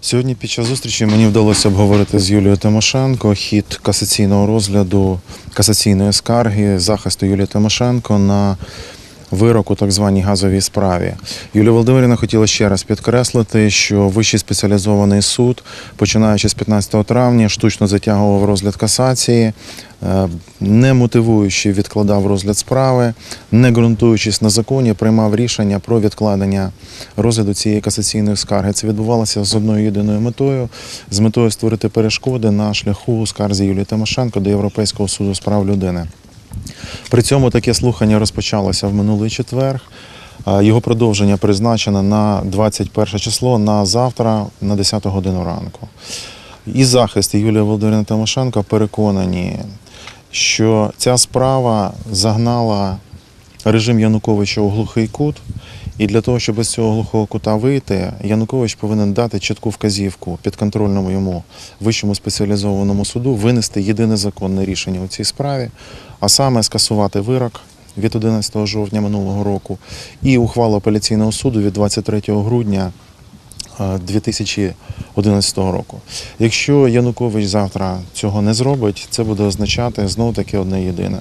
Сьогодні під час зустрічі мені вдалося обговорити з Юлією Тимошенко хід касаційного розгляду касаційної скарги захисту Юлії Тимошенко на вирок у так званій газовій справі. Юлія Володимирівна хотіла ще раз підкреслити, що Вищий спеціалізований суд, починаючи з 15 травня, штучно затягував розгляд касації, е, не мотивуючи відкладав розгляд справи, не ґрунтуючись на законі, приймав рішення про відкладення розгляду цієї касаційної скарги. Це відбувалося з одною єдиною метою з метою створити перешкоди на шляху скарзі Юлії Тимошенко до Європейського суду з прав людини. При цьому таке слухання розпочалося в минулий четвер. Його продовження призначено на 21 число на завтра на 10 годину ранку. І захист і Юлія Володимирівна Тимошенко переконані, що ця справа загнала режим Януковича у глухий кут. І для того, щоб з цього глухого кута вийти, Янукович повинен дати чітку вказівку підконтрольному йому вищому спеціалізованому суду винести єдине законне рішення у цій справі, а саме скасувати вирок від 11 жовтня минулого року і ухвалу апеляційного суду від 23 грудня е, 2011 року. Якщо Янукович завтра цього не зробить, це буде означати знову таки одне єдине.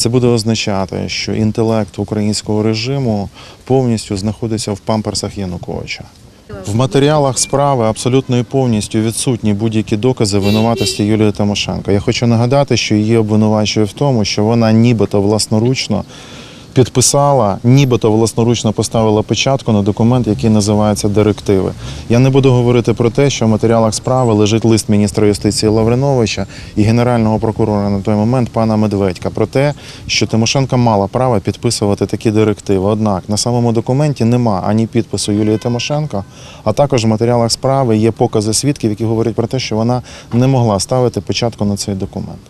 Це буде означати, що інтелект українського режиму повністю знаходиться в памперсах Януковича. В матеріалах справи абсолютно і повністю відсутні будь-які докази винуватості Юлії Тимошенко. Я хочу нагадати, що її обвинувачує в тому, що вона нібито власноручно підписала, нібито власноручно поставила печатку на документ, який називається директиви. Я не буду говорити про те, що в матеріалах справи лежить лист міністра юстиції Лавриновича і генерального прокурора на той момент пана Медведька про те, що Тимошенко мала право підписувати такі директиви. Однак на самому документі нема ані підпису Юлії Тимошенко, а також в матеріалах справи є покази свідків, які говорять про те, що вона не могла ставити печатку на цей документ.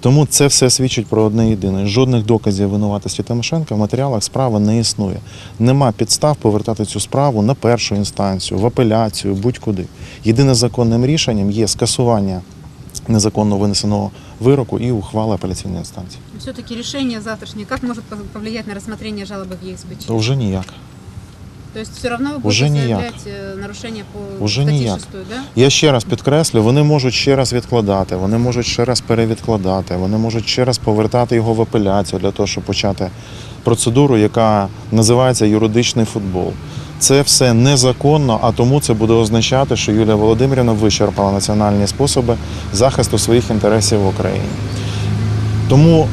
Тому це все свідчить про одне єдине. Жодних доказів винуватості Тимошенка в матеріалах справи не існує. Нема підстав повертати цю справу на першу інстанцію, в апеляцію, будь-куди. Єдине законним рішенням є скасування незаконно винесеного вироку і ухвала апеляційної інстанції. Все-таки решение завтрашнее, как может повлиять на рассмотрение жалобы в ЕСБЧ? То вже ніяк. То есть все равно вы Уже будете заявлять э, по Уже статье ніяк. 6, да? Я ще раз підкреслю, вони можуть ще раз відкладати, вони можуть ще раз перевідкладати, вони можуть ще раз повертати його в апеляцію для того, щоб почати процедуру, яка називається юридичний футбол. Це все незаконно, а тому це буде означати, що Юлія Володимирівна вичерпала національні способи захисту своїх інтересів в Україні. Тому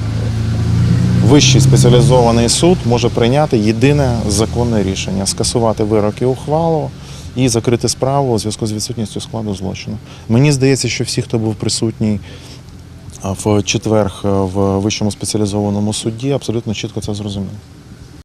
Вищий спеціалізований суд може прийняти єдине законне рішення скасувати вирок і ухвалу і закрити справу у зв'язку з відсутністю складу злочину. Мені здається, що всі, хто був присутній в четвер е, в вищому спеціалізованому суді, абсолютно чітко це зрозуміли.